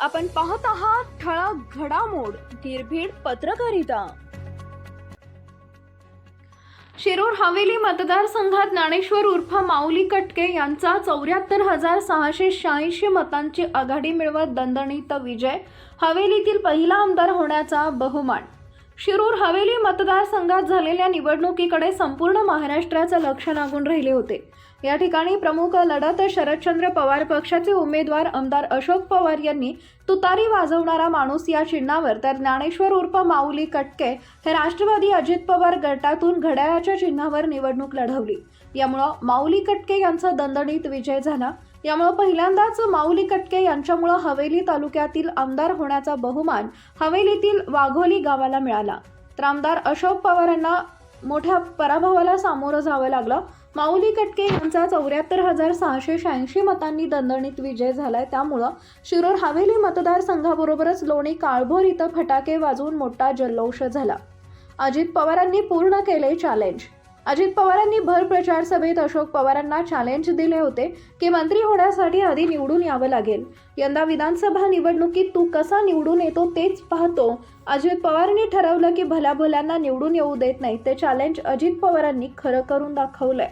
आपण पाहत आहात ठळक घडामोड निर्भीड पत्रकारिता. शिरूर हवेली मतदारसंघात ज्ञानेश्वर उर्फ माऊली कटके यांचा चौऱ्याहत्तर हजार सहाशे शहाऐंशी मतांची आघाडी मिळवत दणदणीत विजय. हवेलीतील पहिला आमदार होण्याचा बहुमान. शिरूर हवेली मतदारसंघात झालेल्या निवडणुकीकडे संपूर्ण महाराष्ट्राचं लक्ष लागून राहिले होते. या ठिकाणी प्रमुख लढत शरदचंद्र पवार पक्षाचे उमेदवार आमदार अशोक पवार यांनी तुतारी वाजवणारा माणूस या चिन्हावर तर ज्ञानेश्वर उर्फ माऊली कटके हे राष्ट्रवादी अजित पवार गटातून घड्याळाच्या चिन्हावर निवडणूक लढवली. यामुळं माऊली कटके यांचा दणदणीत विजय झाला. यामुळं पहिल्यांदाच माऊली कटके यांच्यामुळं हवेली तालुक्यातील आमदार होण्याचा बहुमान हवेलीतील वाघोली गावाला मिळाला. तर आमदार अशोक पवारांना मोठ्या पराभवाला सामोरं जावं लागलं. माऊली कटके यांचा चौऱ्याहत्तर हजार सहाशे शहाऐंशी मतांनी दणदणीत विजय झालाय. त्यामुळं शिरूर हवेली मतदारसंघाबरोबरच लोणी काळभोर इथं फटाके वाजवून मोठा जल्लोष झाला. अजित पवारांनी पूर्ण केले चॅलेंज अजित पवारांनी भर प्रचार सभेत अशोक पवारांना चॅलेंज दिले होते की मंत्री होण्यासाठी आधी निवडून यावं लागेल. यंदा विधानसभा निवडणुकीत तू कसा निवडून येतो तेच पाहतो. अजित पवारांनी ठरवलं की भल्या भल्यांना निवडून येऊ देत नाही ते चॅलेंज अजित पवारांनी खरं करून दाखवलंय.